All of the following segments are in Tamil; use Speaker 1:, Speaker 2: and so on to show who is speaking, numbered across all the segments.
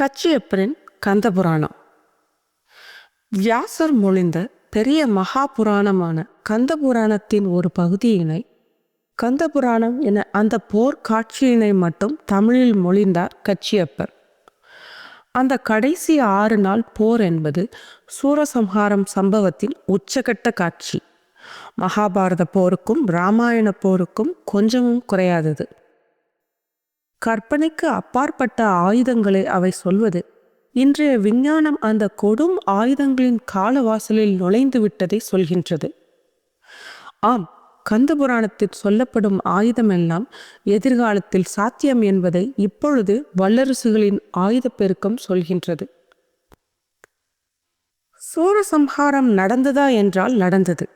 Speaker 1: கச்சியப்பரின் கந்தபுராணம். வியாசர் மொழிந்த பெரிய மகாபுராணமான கந்தபுராணத்தின் ஒரு பகுதியினை கந்தபுராணம் என அந்த போர் காட்சியினை மட்டும் தமிழில் மொழிந்தார் கச்சியப்பர். அந்த கடைசி ஆறு நாள் போர் என்பது சூரசம்ஹாரம் சம்பவத்தின் உச்சகட்ட காட்சி. மகாபாரத போருக்கும் ராமாயண போருக்கும் கொஞ்சமும் குறையாதது. கற்பனைக்கு அப்பாற்பட்ட ஆயுதங்களை அவை சொல்வது. இன்றைய விஞ்ஞானம் அந்த கொடும் ஆயுதங்களின் காலவாசலில் நுழைந்து விட்டதை சொல்கின்றது. ஆம் கந்தபுராணத்தில் சொல்லப்படும் ஆயுதமெல்லாம் எதிர்காலத்தில் சாத்தியம் என்பதை இப்பொழுது வல்லரசுகளின் ஆயுத பெருக்கம் சொல்கின்றது. சூரசம்ஹாரம் நடந்ததா என்றால் நடந்தது.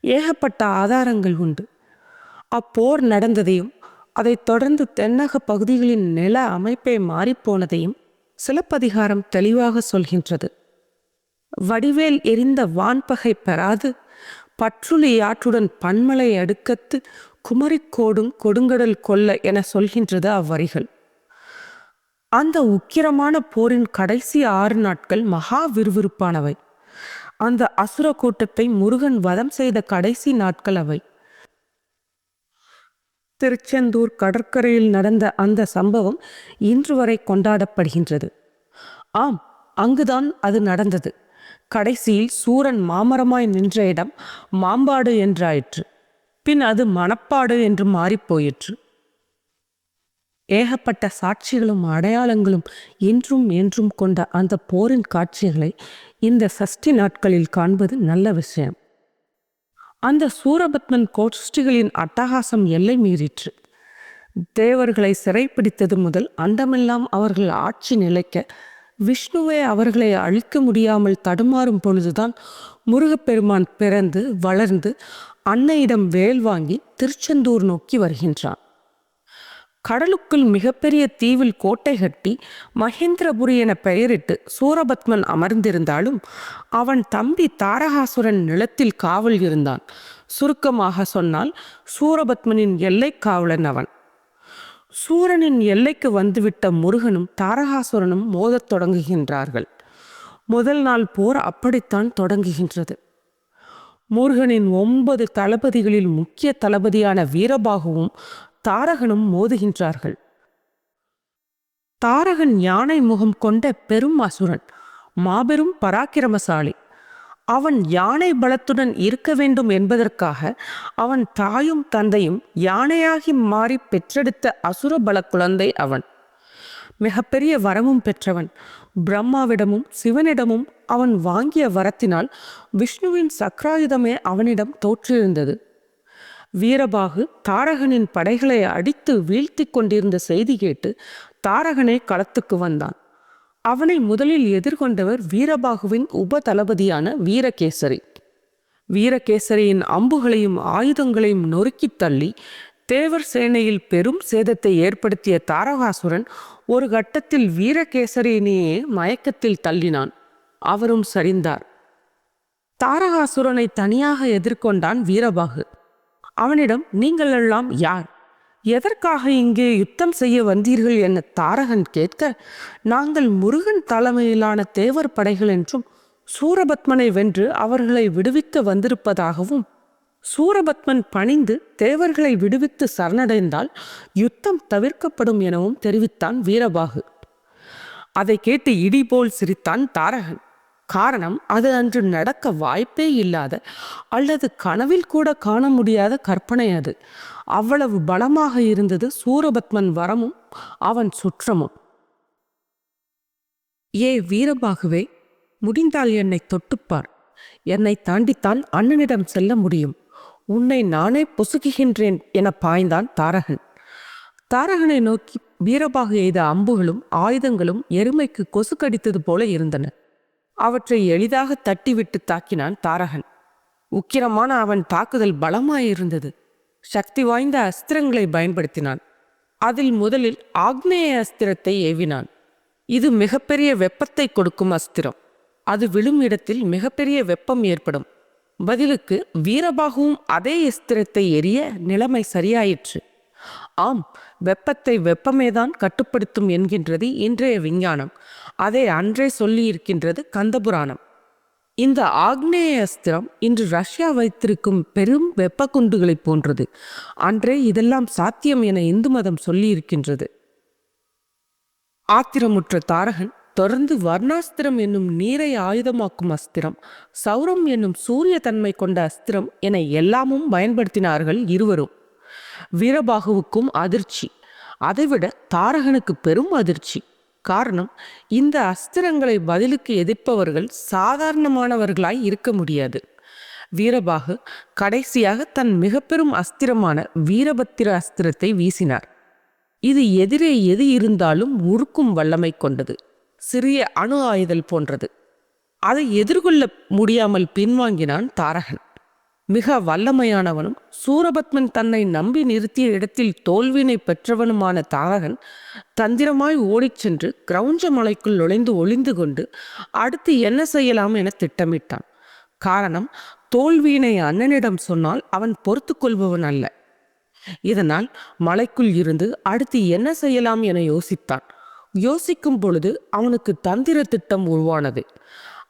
Speaker 1: ஏகப்பட்ட ஆதாரங்கள் உண்டு. அப்போர் நடந்ததையும் அதைத் தொடர்ந்து தென்னக பகுதிகளின் நில அமைப்பே மாறிப்போனதையும் சிலப்பதிகாரம் தெளிவாக சொல்கின்றது. வடிவேல் எரிந்த வான்பகை பெறாது பற்றுளி ஆற்றுடன் பன்மலை அடுக்கத்து குமரிக்கோடும் கொடுங்கடல் கொல்ல என சொல்கின்றது அவ்வரிகள். அந்த உக்கிரமான போரின் கடைசி ஆறு நாட்கள் மகா விறுவிறுப்பானவை. அந்த அசுர கூட்டத்தை முருகன் வதம் செய்த கடைசி நாட்கள் அவை. திருச்செந்தூர் கடற்கரையில் நடந்த அந்த சம்பவம் இன்று வரை கொண்டாடப்படுகின்றது. ஆம் அங்குதான் அது நடந்தது. கடைசியில் சூரன் மாமரமாய் நின்ற இடம் மாம்பாடு என்றாயிற்று. பின் அது மணப்பாடு என்று மாறிப்போயிற்று. ஏகப்பட்ட சாட்சிகளும் அடையாளங்களும் இன்றும் என்றும் கொண்ட அந்த போரின் காட்சிகளை இந்த சஷ்டி நாட்களில் காண்பது நல்ல விஷயம். அந்த சூரபத்மன் கோஷ்டிகளின் அட்டகாசம் எல்லை மீறிற்று. தேவர்களை சிறைப்பிடித்தது முதல் அண்டமெல்லாம் அவர்கள் ஆட்சி நிலைக்க விஷ்ணுவே அவர்களை அழிக்க முடியாமல் தடுமாறும் பொழுதுதான் முருகப்பெருமான் பிறந்து வளர்ந்து அன்னையிடம் வேல் வாங்கி திருச்செந்தூர் நோக்கி வருகின்றான். கடலுக்குள் மிகப்பெரிய தீவில் கோட்டை கட்டி மகேந்திரபுரி என பெயரிட்டு சூரபத்மன் அமர்ந்திருந்தாலும் அவன் தம்பி தாரகாசுரன் நிலத்தில் காவல் இருந்தான். சுருக்கமாக சொன்னால் சூரபத்மனின் எல்லை காவலன் அவன். சூரனின் எல்லைக்கு வந்துவிட்ட முருகனும் தாரகாசுரனும் மோதத் தொடங்குகின்றார்கள். முதல் நாள் போர் அப்படித்தான் தொடங்குகின்றது. முருகனின் ஒன்பது தளபதிகளில் முக்கிய தளபதியான வீரபாகுவும் தாரகனும் மோதுகின்றார்கள். தாரகன் யானை முகம் கொண்ட பெரும் அசுரன் மாபெரும் பராக்கிரமசாலி. அவன் யானை பலத்துடன் இருக்க வேண்டும் என்பதற்காக அவன் தாயும் தந்தையும் யானையாகி மாறி பெற்றெடுத்த அசுர பல குழந்தை அவன். மிகப்பெரிய வரமும் பெற்றவன். பிரம்மாவிடமும் சிவனிடமும் அவன் வாங்கிய வரத்தினால் விஷ்ணுவின் சக்ராயுதமே அவனிடம் தோற்றிருந்தது. வீரபாகு தாரகனின் படைகளை அடித்து வீழ்த்தி கொண்டிருந்த செய்தி கேட்டு தாரகனே களத்துக்கு வந்தான். அவனை முதலில் எதிர்கொண்டவர் வீரபாகுவின் உப தளபதியான வீரகேசரி. வீரகேசரியின் அம்புகளையும் ஆயுதங்களையும் நொறுக்கித் தள்ளி தேவர் சேனையில் பெரும் சேதத்தை ஏற்படுத்திய தாரகாசுரன் ஒரு கட்டத்தில் வீரகேசரியனையே மயக்கத்தில் தள்ளினான். அவரும் சரிந்தார். தாரகாசுரனை தனியாக எதிர்கொண்டான் வீரபாகு. அவனிடம் நீங்களெல்லாம் யார்? எதற்காக இங்கே யுத்தம் செய்ய வந்தீர்கள்? என தாரகன் கேட்க நாங்கள் முருகன் தலைமையிலான தேவர் படைகள் என்றும் சூரபத்மனை வென்று அவர்களை விடுவிக்க வந்திருப்பதாகவும் சூரபத்மன் பணிந்து தேவர்களை விடுவித்து சரணடைந்தால் யுத்தம் தவிர்க்கப்படும் எனவும் தெரிவித்தான் வீரபாகு. அதை கேட்டு இடிபோல் சிரித்தான் தாரகன். காரணம் அது அன்று நடக்க வாய்ப்பே இல்லாத அல்லது கனவில் கூட காண முடியாத கற்பனை அது. அவ்வளவு பலமாக இருந்தது சூரபத்மன் வரமும் அவன் சுற்றமும். ஏ வீரபாகுவே முடிந்தால் என்னை தொட்டுப்பார். என்னை தாண்டித்தான் அண்ணனிடம் செல்ல முடியும். உன்னை நானே பொசுக்குகின்றேன் என பாய்ந்தான் தாரகன். தாரகனை நோக்கி வீரபாகு எய்த அம்புகளும் ஆயுதங்களும் எருமைக்கு கொசு கடித்தது போல இருந்தன. அவற்றை எளிதாக தட்டிவிட்டு தாக்கினான் தாரகன். உக்கிரமான அவன் தாக்குதல் பலமாயிருந்தது. சக்தி வாய்ந்த அஸ்திரங்களை பயன்படுத்தினான். அதில் முதலில் ஆக்னேய அஸ்திரத்தை ஏவினான். இது மிகப்பெரிய வெப்பத்தை கொடுக்கும் அஸ்திரம். அது விழும் இடத்தில் மிகப்பெரிய வெப்பம் ஏற்படும். பதிலுக்கு வீரபாகுவும் அதே அஸ்திரத்தை எரிய நிலைமை சரியாயிற்று. ஆம் வெப்பத்தை வெப்பமேதான் கட்டுப்படுத்தும் என்கின்றது இன்றைய விஞ்ஞானம். அதை அன்றே சொல்லியிருக்கின்றது கந்தபுராணம். இந்த ஆக்னேய அஸ்திரம் இன்று ரஷ்யா வைத்திருக்கும் பெரும் வெப்ப குண்டுகளைப் போன்றது. அன்றே இதெல்லாம் சாத்தியம் என இந்து மதம் சொல்லியிருக்கின்றது. ஆத்திரமுற்ற தாரகன் தொடர்ந்து வர்ணாஸ்திரம் என்னும் நீரை ஆயுதமாக்கும் அஸ்திரம் சௌரம் என்னும் சூரிய தன்மை கொண்ட அஸ்திரம் என எல்லாமும் பயன்படுத்தினார்கள் இருவரும். வீரபாகுவுக்கும் அதிர்ச்சி. அதைவிட தாரகனுக்கு பெரும் அதிர்ச்சி. காரணம் இந்த அஸ்திரங்களை பதிலுக்கு எதிர்ப்பவர்கள் சாதாரணமானவர்களாய் இருக்க முடியாது. வீரபாகு கடைசியாக தன் மிக பெரும் அஸ்திரமான வீரபத்திர அஸ்திரத்தை வீசினார். இது எதிரே எது இருந்தாலும் உருக்கும் வல்லமை கொண்டது. சிறிய அணு ஆயுதல் போன்றது. அதை எதிர்கொள்ள முடியாமல் பின்வாங்கினான் தாரகன். மிக வல்லமையானவனும் சூரபத்மன் தன்னை நம்பி நிறுத்திய இடத்தில் தோல்வினை பெற்றவனுமான தாரகன் தந்திரமாய் ஓடிச் சென்று கிரௌஞ்ச மலைக்குள் நுழைந்து ஒளிந்து கொண்டு அடுத்து என்ன செய்யலாம் என திட்டமிட்டான். காரணம் தோல்வியினை அண்ணனிடம் சொன்னால் அவன் பொறுத்து கொள்பவன் அல்ல. இதனால் மலைக்குள் இருந்து அடுத்து என்ன செய்யலாம் என யோசித்தான். யோசிக்கும் பொழுது அவனுக்கு தந்திர திட்டம் உருவானது.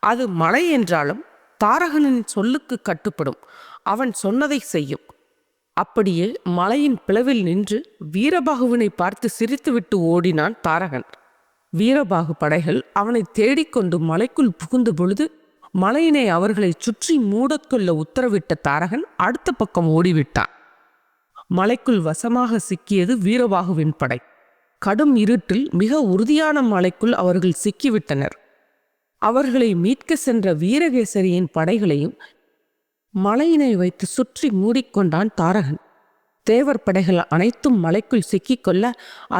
Speaker 1: அது மலை என்றாலும் தாரகனின் சொல்லுக்கு கட்டுப்படும். அவன் சொன்னதை செய்யும். அப்படியே மலையின் பிளவில் நின்று வீரபாகுவினை பார்த்து சிரித்துவிட்டு ஓடினான் தாரகன். வீரபாகு படைகள் அவனை தேடிக்கொண்டு மலைக்குள் புகுந்த பொழுது மலையினை அவர்களை சுற்றி மூடக்கொள்ள உத்தரவிட்ட தாரகன் அடுத்த பக்கம் ஓடிவிட்டான். மலைக்குள் வசமாக சிக்கியது வீரபாகுவின் படை. கடும் இருட்டில் மிக உறுதியான மலைக்குள் அவர்கள் சிக்கிவிட்டனர். அவர்களை மீட்க சென்ற வீரகேசரியின் படைகளையும் மலையினை வைத்து சுற்றி மூடிக்கொண்டான் தாரகன். தேவர் படைகள் அனைத்தும் மலைக்குள் சிக்கிக்கொள்ள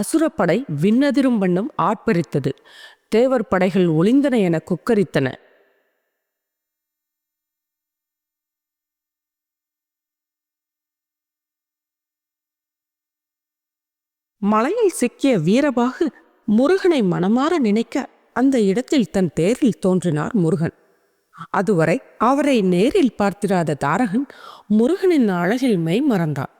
Speaker 1: அசுரப்படை விண்ணதிரும் வண்ணம் ஆர்ப்பரித்தது. தேவர் படைகள் ஒளிந்தன என குக்கரித்தன. மலையில் சிக்கிய வீரபாகு முருகனை மனமாற நினைக்க அந்த இடத்தில் தன் தேரில் தோன்றினார் முருகன். அதுவரை அவரை நேரில் பார்த்திராத தாரகன் முருகனின் அழகில் மெய் மறந்தான்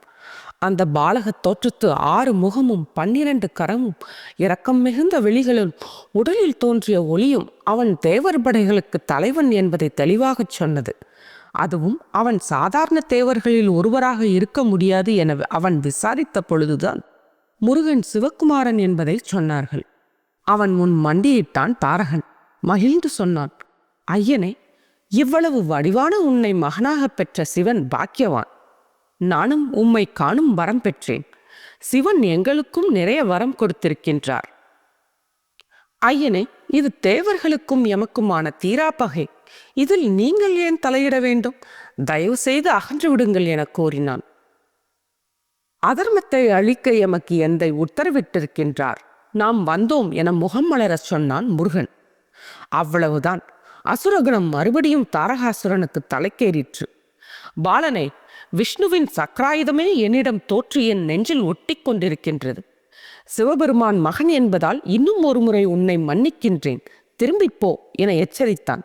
Speaker 1: அந்த பாலகத் தோற்றத்து ஆறு முகமும் பன்னிரண்டு கரமும் இரக்கம் மிகுந்த விழிகளும் உடலில் தோன்றிய ஒளியும் அவன் தேவர் படைகளுக்கு தலைவன் என்பதை தெளிவாகச் சொன்னது. அதுவும் அவன் சாதாரண தேவர்களில் ஒருவராக இருக்க முடியாது என அவன் விசாரித்த பொழுதுதான் முருகன் சிவகுமாரன் என்பதை சொன்னார்கள். அவன் முன் மண்டியிட்டான் தாரகன். மகிழ்ந்து சொன்னான் ஐயனே இவ்வளவு வடிவான உன்னை மகனாகப் பெற்ற சிவன் பாக்கியவான். நானும் உம்மை காணும் வரம் பெற்றேன். சிவன் எங்களுக்கும் நிறைய வரம் கொடுத்திருக்கின்றார். ஐயனே இது தேவர்களுக்கும் எமக்குமான தீராப்பகை இதில் நீங்கள் ஏன் தலையிட வேண்டும்? தயவு செய்து அகன்று விடுங்கள் என கோரினான் அதர்மத்தை அழிக்க எமக்கு எந்தை உத்தரவிட்டிருக்கின்றார்? நாம் வந்தோம் என முகம் மலரச் சொன்னான் முருகன். அவ்வளவுதான். அசுரகுணம் மறுபடியும் தாரகாசுரனுக்கு தலைக்கேறிற்று. பாலனை விஷ்ணுவின் சக்கராயுதமே என்னிடம் தோற்று என் நெஞ்சில் ஒட்டி கொண்டிருக்கின்றது. சிவபெருமான் மகன் என்பதால் இன்னும் ஒரு முறை உன்னை மன்னிக்கின்றேன். திரும்பிப்போ என எச்சரித்தான்.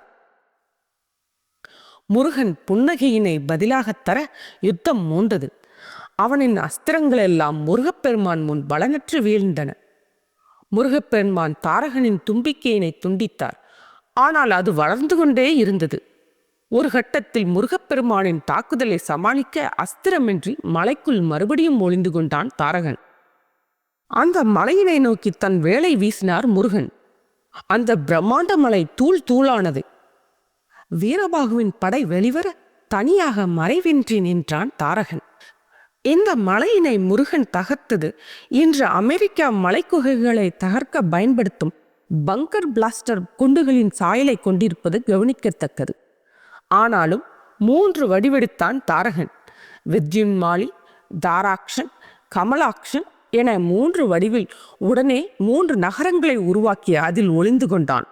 Speaker 1: முருகன் புன்னகையினை பதிலாகத் தர யுத்தம் மூண்டது. அவனின் அஸ்திரங்களெல்லாம் முருகப்பெருமான் முன் பலனற்று வீழ்ந்தன. முருகப்பெருமான் தாரகனின் தும்பிக்கையினை துண்டித்தார். ஆனால் அது வளர்ந்து கொண்டே இருந்தது. ஒரு கட்டத்தில் முருகப்பெருமானின் தாக்குதலை சமாளிக்க அஸ்திரமின்றி மலைக்குள் மறுபடியும் ஒளிந்து கொண்டான் தாரகன். அந்த மலையினை நோக்கி தன் வேலை வீசினார் முருகன். அந்த பிரம்மாண்ட மலை தூள் தூளானது. வீரபாகுவின் படை வெளிவர தனியாக மறைவின்றி நின்றான் தாரகன். இந்த மலையினை முருகன் தகர்த்தது இன்று அமெரிக்கா மலைக்குகைகளை தகர்க்க பயன்படுத்தும் பங்கர் பிளாஸ்டர் குண்டுகளின் சாயலை கொண்டிருப்பது கவனிக்கத்தக்கது. ஆனாலும் மூன்று வடிவெடுத்தான் தாரகன். வித்யுன்மாலி தாராக்ஷன் கமலாக்ஷன் என மூன்று வடிவில் உடனே மூன்று நகரங்களை உருவாக்கி அதில் ஒளிந்து கொண்டான்.